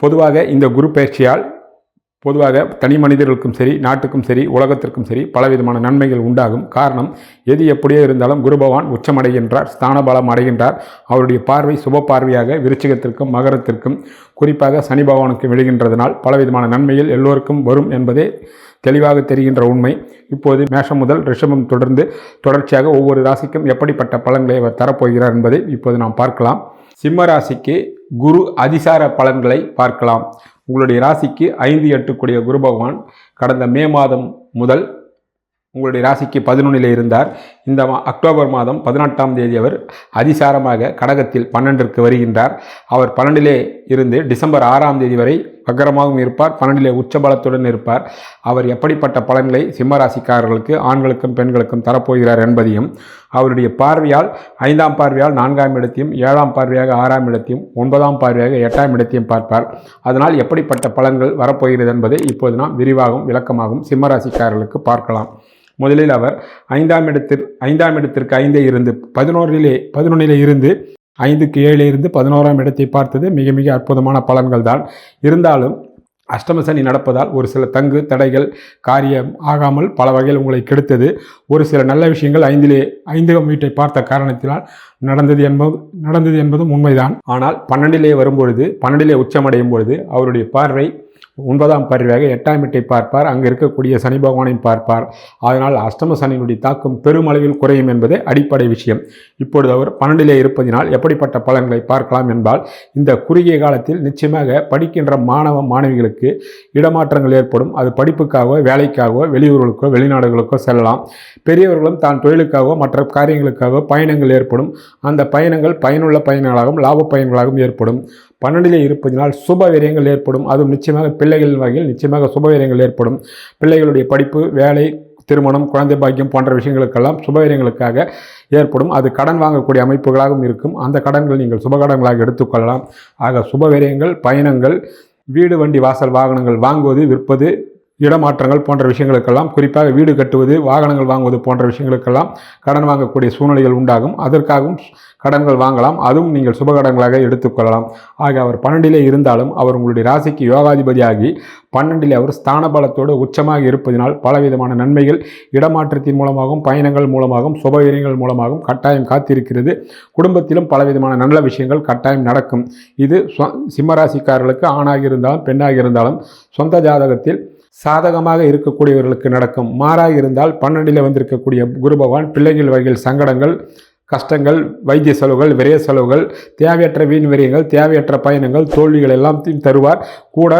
பொதுவாக இந்த குரு பயிற்சியால் பொதுவாக தனி மனிதர்களுக்கும் சரி நாட்டுக்கும் சரி உலகத்திற்கும் சரி பலவிதமான நன்மைகள் உண்டாகும். காரணம் எது எப்படியோ இருந்தாலும் குருபவான் உச்சமடைகின்றார் ஸ்தானபலம் அடைகின்றார். அவருடைய பார்வை சுப பார்வையாக விருச்சிகத்திற்கும் மகரத்திற்கும் குறிப்பாக சனி பகவானுக்கு விழுகின்றதனால் பலவிதமான நன்மைகள் எல்லோருக்கும் வரும் என்பதே தெளிவாக தெரிகின்ற உண்மை. இப்போது மேஷம் முதல் ரிஷபம் தொடர்ந்து தொடர்ச்சியாக ஒவ்வொரு ராசிக்கும் எப்படிப்பட்ட பலன்களை அவர் தரப்போகிறார் என்பதை இப்போது நாம் பார்க்கலாம். சிம்ம ராசிக்கு குரு அதிசார பலன்களை பார்க்கலாம். உங்களுடைய ராசிக்கு ஐந்து எட்டு குரு பகவான் கடந்த மே மாதம் முதல் உங்களுடைய ராசிக்கு பதினொன்றில் இருந்தார். இந்த மா அக்டோபர் மாதம் பதினெட்டாம் தேதி அவர் அதிசாரமாக கடகத்தில் பன்னெண்டிற்கு வருகின்றார். அவர் பன்னெண்டிலே இருந்து டிசம்பர் ஆறாம் தேதி வரை வக்கரமாகவும் இருப்பார் பன்னெண்டிலே உச்சபலத்துடன் இருப்பார். அவர் எப்படிப்பட்ட பலன்களை சிம்மராசிக்காரர்களுக்கு ஆண்களுக்கும் பெண்களுக்கும் தரப்போகிறார் என்பதையும் அவருடைய பார்வையால் ஐந்தாம் பார்வையால் நான்காம் இடத்தையும் ஏழாம் பார்வையாக ஆறாம் இடத்தையும் ஒன்பதாம் பார்வையாக எட்டாம் இடத்தையும் பார்ப்பார். அதனால் எப்படிப்பட்ட பலன்கள் வரப்போகிறது என்பதை இப்போது நாம் விரிவாகவும் விளக்கமாகவும் சிம்மராசிக்காரர்களுக்கு பார்க்கலாம். முதலில் அவர் ஐந்தாம் இடத்தில் ஐந்தாம் இடத்திற்கு ஐந்தே இருந்து பதினோரிலே பதினொன்றிலே இருந்து ஐந்துக்கு ஏழு இருந்து பதினோராம் இடத்தை பார்த்தது மிக மிக அற்புதமான பலன்கள் தான் இருந்தாலும் அஷ்டமசனி நடப்பதால் ஒரு சில தங்கு தடைகள் காரியம் ஆகாமல் பல வகையில் உங்களை கெடுத்தது. ஒரு சில நல்ல விஷயங்கள் ஐந்திலே ஐந்தாம் வீட்டை பார்த்த காரணத்தினால் நடந்தது என்பது நடந்தது என்பதும் உண்மைதான். ஆனால் பன்னெண்டிலே வரும்பொழுது பன்னெண்டிலே உச்சமடையும் பொழுது அவருடைய பார்வை ஒன்பதாம் பார்வையாக எட்டாம் வீட்டை பார்ப்பார். அங்கே இருக்கக்கூடிய சனி பகவானையும் பார்ப்பார். அதனால் அஷ்டம சனியினுடைய தாக்கம் பெருமளவில் குறையும் என்பதே அடிப்படை விஷயம். இப்பொழுது அவர் பன்னெண்டிலே இருப்பதினால் எப்படிப்பட்ட பலன்களை பார்க்கலாம் என்பால் இந்த குறுகிய காலத்தில் நிச்சயமாக படிக்கின்ற மாணவ மாணவிகளுக்கு இடமாற்றங்கள் ஏற்படும். அது படிப்புக்காகவோ வேலைக்காகவோ வெளியூர்களுக்கோ வெளிநாடுகளுக்கோ செல்லலாம். பெரியவர்களும் தான் தொழிலுக்காகவோ மற்ற காரியங்களுக்காகவோ பயணங்கள் ஏற்படும். அந்த பயணங்கள் பயனுள்ள பயணங்களாகவும் லாப பயன்களாகவும் ஏற்படும். பன்னெண்டிலே இருப்பதினால் சுப விரயங்கள் ஏற்படும். அதுவும் நிச்சயமாக பிள்ளைகளின் வகையில் நிச்சயமாக சுபவீரங்கள் ஏற்படும். பிள்ளைகளுடைய படிப்பு வேலை திருமணம் குழந்தை பாக்கியம் போன்ற விஷயங்களுக்கெல்லாம் சுபவீரங்களுக்காக ஏற்படும். அது கடன் வாங்கக்கூடிய அமைப்புகளாகவும் இருக்கும். அந்த கடன்கள் நீங்கள் சுபகடங்களாக எடுத்துக்கொள்ளலாம் ஆக சுபவீரியங்கள் பயணங்கள் வீடு வண்டி வாசல் வாகனங்கள் வாங்குவது விற்பது இடமாற்றங்கள் போன்ற விஷயங்களுக்கெல்லாம் குறிப்பாக வீடு கட்டுவது வாகனங்கள் வாங்குவது போன்ற விஷயங்களுக்கெல்லாம் கடன் வாங்கக்கூடிய சூழ்நிலைகள் உண்டாகும். அதற்காகவும் கடன்கள் வாங்கலாம். அதுவும் நீங்கள் சுபகடன்களாக எடுத்துக்கொள்ளலாம் ஆக அவர் பன்னெண்டிலே இருந்தாலும் அவர் உங்களுடைய ராசிக்கு யோகாதிபதியாகி பன்னெண்டிலே அவர் ஸ்தான பலத்தோடு உச்சமாக இருப்பதினால் பலவிதமான நன்மைகள் இடமாற்றத்தின் மூலமாகவும் பயணங்கள் மூலமாகவும் சுபவீரியங்கள் மூலமாகவும் கட்டாயம் காத்திருக்கிறது. குடும்பத்திலும் பலவிதமான நல்ல விஷயங்கள் கட்டாயம் நடக்கும். இது சிம்மராசிக்காரர்களுக்கு ஆணாக இருந்தாலும் பெண்ணாக இருந்தாலும் சொந்த ஜாதகத்தில் சாதகமாக இருக்கக்கூடியவர்களுக்கு நடக்கும். மாறாக இருந்தால் பன்னெண்டில் வந்திருக்கக்கூடிய குரு பகவான் பிள்ளைகள் வகையில் சங்கடங்கள் கஷ்டங்கள் வைத்திய செலவுகள் விரைய செலவுகள் தேவையற்ற வீண் விரயங்கள் தேவையற்ற பயணங்கள் தோல்விகள் எல்லாத்தையும் தருவார் கூட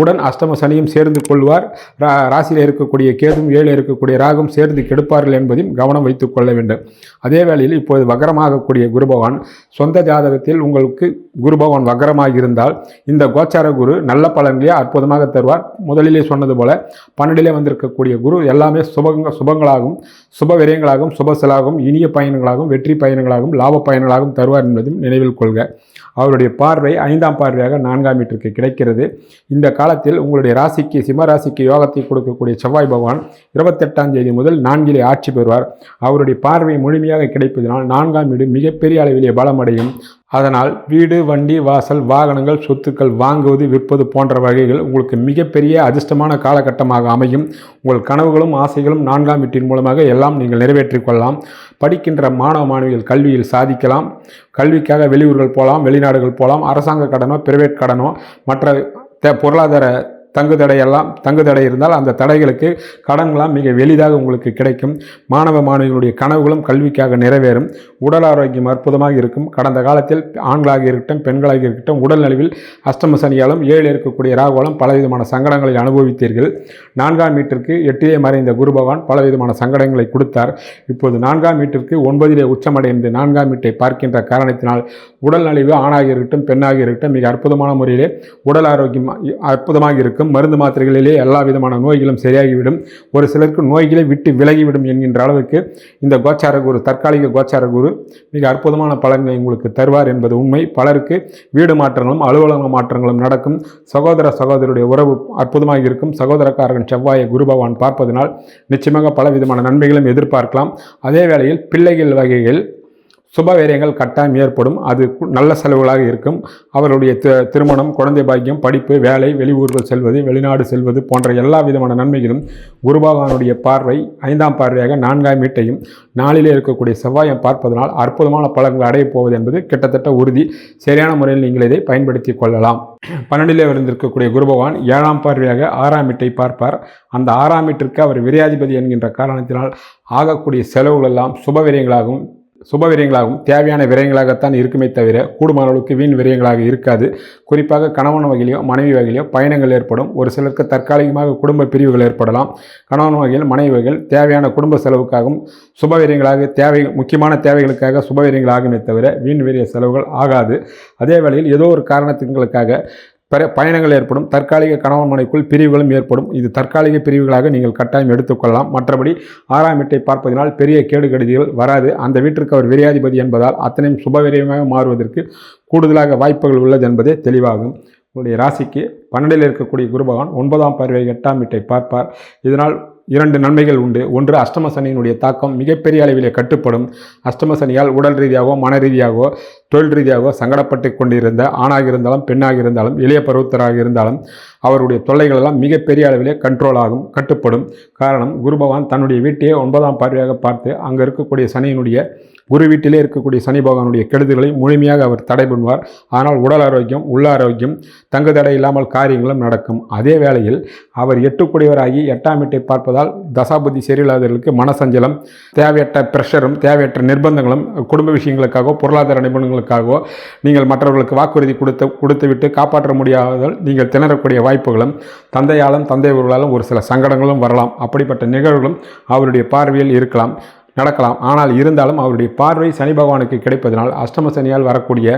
உடன் அஷ்டம சனியும் சேர்ந்து கொள்வார். ரா ராசியில் இருக்கக்கூடிய கேதும் ஏழு இருக்கக்கூடிய ராகும் சேர்ந்து கெடுப்பார்கள் என்பதையும் கவனம் வைத்துக் கொள்ள வேண்டும். அதே வேளையில் இப்போது வகரமாகக்கூடிய குரு பகவான் சொந்த ஜாதகத்தில் உங்களுக்கு குரு பகவான் வக்கரமாக இருந்தால் இந்த கோச்சார குரு நல்ல பலன்களே அற்புதமாக தருவார். முதலிலே சொன்னது போல பன்னெண்டிலே வந்திருக்கக்கூடிய குரு எல்லாமே சுபங்க சுபங்களாகவும் சுப விரயங்களாகும் சுபசலாகவும் இனிய பயணங்களாகும் வெற்றி பயணங்களாகும் லாப பயணங்களாகவும் தருவார் என்பதும் நினைவில் கொள்க. அவருடைய பார்வை ஐந்தாம் பார்வையாக நான்காம் வீட்டிற்கு கிடைக்கிறது. இந்த காலத்தில் உங்களுடைய ராசிக்கு சிம்ம ராசிக்கு யோகத்தை கொடுக்கக்கூடிய செவ்வாய் பகவான் இருபத்தெட்டாம் தேதி முதல் நான்கிலே ஆட்சி பெறுவார். அவருடைய பார்வை முழுமையாக கிடைப்பதனால் நான்காம் வீடு மிகப்பெரிய அளவிலே பலமடையும். அதனால் வீடு வண்டி வாசல் வாகனங்கள் சொத்துக்கள் வாங்குவது விற்பது போன்ற வகைகள் உங்களுக்கு மிகப்பெரிய அதிர்ஷ்டமான காலகட்டமாக அமையும். உங்கள் கனவுகளும் ஆசைகளும் நான்காம் வீட்டின் மூலமாக எல்லாம் நீங்கள் நிறைவேற்றிக் கொள்ளலாம். படிக்கின்ற மாணவ மாணவிகள் கல்வியில் சாதிக்கலாம். கல்விக்காக வெளியூர்கள் போகலாம் வெளிநாடுகள் போகலாம். அரசாங்க கடனோ பிரைவேட் கடனோ மற்ற தே பொருளாதார தங்கு தடையெல்லாம் தங்கு தடை இருந்தால் அந்த தடைகளுக்கு கடன்களாம் மிக எளிதாக உங்களுக்கு கிடைக்கும். மாணவ மாணவிகளுடைய கனவுகளும் கல்விக்காக நிறைவேறும். உடல் ஆரோக்கியம் அற்புதமாக இருக்கும். கடந்த காலத்தில் ஆண்களாக இருக்கட்டும் பெண்களாக இருக்கட்டும் உடல் நலிவில் அஷ்டம சனியாலும் ஏழு இருக்கக்கூடிய ராகுவாலும் பலவிதமான சங்கடங்களை அனுபவித்தீர்கள். நான்காம் வீட்டிற்கு எட்டிலே மறைந்த குரு பகவான் பலவிதமான சங்கடங்களை கொடுத்தார். இப்போது நான்காம் வீட்டிற்கு ஒன்பதிலே உச்சமடைந்து நான்காம் வீட்டை பார்க்கின்ற காரணத்தினால் உடல் நலிவு ஆணாக இருக்கட்டும் பெண்ணாக இருக்கட்டும் மிக அற்புதமான முறையிலே உடல் ஆரோக்கியம் அற்புதமாக இருக்கும். மருந்து மாத்திரைகளிலே எல்லா விதமான நோய்களும் சரியாகிவிடும். ஒரு சிலருக்கு நோய்களை விட்டு விலகிவிடும் என்கின்ற அளவுக்கு இந்த கோச்சார குரு தற்காலிக கோச்சார குரு மிக அற்புதமான பலன்களை உங்களுக்கு தருவார் என்பது உண்மை. பலருக்கு வீடு மாற்றங்களும் அலுவலக மாற்றங்களும் நடக்கும். சகோதர சகோதரருடைய உறவு அற்புதமாக இருக்கும். சகோதரக்காரன் செவ்வாயை குரு பகவான் பார்ப்பதனால் நிச்சயமாக பல விதமான நன்மைகளும் எதிர்பார்க்கலாம். அதே வேளையில் பிள்ளைகள் வகைகள் சுபவேரியங்கள் கட்டாயம் ஏற்படும். அது நல்ல செலவுகளாக இருக்கும். அவருடைய திருமணம் குழந்தை பாக்கியம் படிப்பு வேலை வெளியூர்கள் செல்வது வெளிநாடு செல்வது போன்ற எல்லா விதமான நன்மைகளும் குருபகவானுடைய பார்வை ஐந்தாம் பார்வையாக நான்காம் வீட்டையும் நாளிலே இருக்கக்கூடிய செவ்வாயம் பார்ப்பதனால் அற்புதமான பலன்கள் அடையப் போவது என்பது கிட்டத்தட்ட உறுதி. சரியான முறையில் நீங்கள் இதை பயன்படுத்தி கொள்ளலாம். பன்னெண்டிலே இருந்திருக்கக்கூடிய குருபகவான் ஏழாம் பார்வையாக ஆறாம் வீட்டை பார்ப்பார். அந்த ஆறாம் வீட்டிற்கு அவர் விரையாதிபதி என்கின்ற காரணத்தினால் ஆகக்கூடிய செலவுகள் எல்லாம் சுபவிரியங்களாகவும் சுப விரயங்களாகவும் தேவையான விரயங்களாகத்தான் இருக்குமே தவிர கூடுமான அளவுக்கு வீண் விரயங்களாக இருக்காது. குறிப்பாக கணவன் வகையிலையோ மனைவி வகையிலையோ பயணங்கள் ஏற்படும். ஒரு சிலருக்கு தற்காலிகமாக குடும்ப பிரிவுகள் ஏற்படலாம். கணவன் வகையில் மனைவி வகையில் தேவையான குடும்ப செலவுக்காகவும் சுப விரயங்களாக தேவை முக்கியமான தேவைகளுக்காக சுப விரயங்களாகுமே தவிர வீண் விரய செலவுகள் ஆகாது. அதே வேளையில் ஏதோ ஒரு காரணத்துங்களுக்காக பயணங்கள் ஏற்படும். தற்காலிக கணவன் மனைக்குள் பிரிவுகளும் ஏற்படும். இது தற்காலிக பிரிவுகளாக நீங்கள் கட்டாயம் எடுத்துக்கொள்ளலாம். மற்றபடி ஆறாம் வீட்டை பார்ப்பதனால் பெரிய கேடு கெடுதிகள் வராது. அந்த வீட்டிற்கு அவர் விரியாதிபதி என்பதால் அத்தனையும் சுபவிரியமாக மாறுவதற்கு கூடுதலாக வாய்ப்புகள் உள்ளது என்பதே தெளிவாகும். உங்களுடைய ராசிக்கு பன்னெண்டில் இருக்கக்கூடிய குருபகவான் ஒன்பதாம் பார்வை எட்டாம் வீட்டை பார்ப்பார். இதனால் இரண்டு நன்மைகள் உண்டு. ஒன்று அஷ்டம சனியினுடைய தாக்கம் மிகப்பெரிய அளவிலே கட்டுப்படும். அஷ்டம சனியால் உடல் ரீதியாகவோ மன ரீதியாகவோ தொழில் ரீதியாகவோ சங்கடப்பட்டு கொண்டிருந்த ஆணாக இருந்தாலும் பெண்ணாக இருந்தாலும் இளைய பருவத்தராக இருந்தாலும் அவருடைய தொல்லைகள் எல்லாம் மிகப்பெரிய அளவிலே கண்ட்ரோல் ஆகும் கட்டுப்படும். காரணம் குரு பகவான் தன்னுடைய வீட்டையே ஒன்பதாம் பார்வையாக பார்த்து அங்கே இருக்கக்கூடிய சனியினுடைய குரு வீட்டிலே இருக்கக்கூடிய சனி பகவானுடைய கெடுதிகளை முழுமையாக அவர் தடை பண்ணுவார். ஆனால் உடல் ஆரோக்கியம் உள்ள ஆரோக்கியம் தங்கு தடை இல்லாமல் காரியங்களும் நடக்கும். அதே வேளையில் அவர் எட்டுக்குடையவராகி எட்டாம் வீட்டை பார்ப்பதால் தசாபுத்தி சரியில்லாதவர்களுக்கு மனசஞ்சலம் தேவையற்ற ப்ரெஷரும் தேவையற்ற நிர்பந்தங்களும் குடும்ப விஷயங்களுக்காகவோ பொருளாதார நிபுணங்களுக்காகவோ நீங்கள் மற்றவர்களுக்கு வாக்குறுதி கொடுத்து கொடுத்துவிட்டு காப்பாற்ற முடியாததால் நீங்கள் திணறக்கூடிய வாய்ப்புகளும் தந்தையாலும் தந்தை ஒரு சில சங்கடங்களும் வரலாம். அப்படிப்பட்ட நிகழ்வுகளும் அவருடைய பார்வையில் இருக்கலாம். நடக்கலாம். ஆனால் இருந்தாலும் அவருடைய பார்வை சனி பகவானுக்கு கிடைப்பதனால் அஷ்டம சனியால் வரக்கூடிய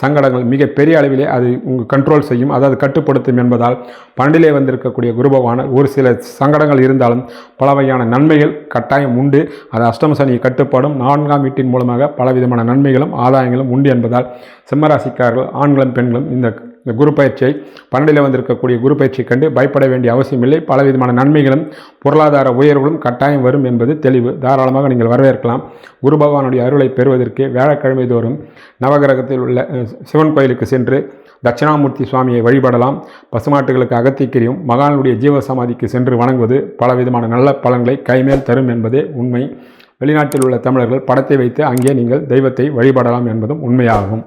சங்கடங்கள் மிக பெரிய அளவிலே அது உங்கள் கண்ட்ரோல் செய்யும். அதாவது கட்டுப்படுத்தும் என்பதால் பண்டிலே வந்திருக்கக்கூடிய குரு பகவான் ஒரு சில சங்கடங்கள் இருந்தாலும் பல வகையான நன்மைகள் கட்டாயம் உண்டு. அது அஷ்டம சனி கட்டுப்பாடும் நான்காம் வீட்டின் மூலமாக பலவிதமான நன்மைகளும் ஆதாயங்களும் உண்டு என்பதால் சிம்மராசிக்காரர்கள் ஆண்களும் பெண்களும் இந்த இந்த குரு பயிற்சியை பன்னெண்டில் வந்திருக்கக்கூடிய குரு பயிற்சியை கண்டு பயப்பட வேண்டிய அவசியமில்லை. பலவிதமான நன்மைகளும் பொருளாதார உயர்வுகளும் கட்டாயம் வரும் என்பது தெளிவு. தாராளமாக நீங்கள் வரவேற்கலாம். குரு பகவானுடைய அருளை பெறுவதற்கு வியாழக்கிழமை தோறும் நவகிரகத்தில் உள்ள சிவன் கோயிலுக்கு சென்று தட்சிணாமூர்த்தி சுவாமியை வழிபடலாம். பசுமாட்டுகளுக்கு அகத்திக்கிரியும் மகானுடைய ஜீவசமாதிக்கு சென்று வணங்குவது பலவிதமான நல்ல பலன்களை கைமேல் தரும் என்பதே உண்மை. வெளிநாட்டில் உள்ள தமிழர்கள் படத்தை வைத்து அங்கே நீங்கள் தெய்வத்தை வழிபடலாம் என்பதும் உண்மையாகும்.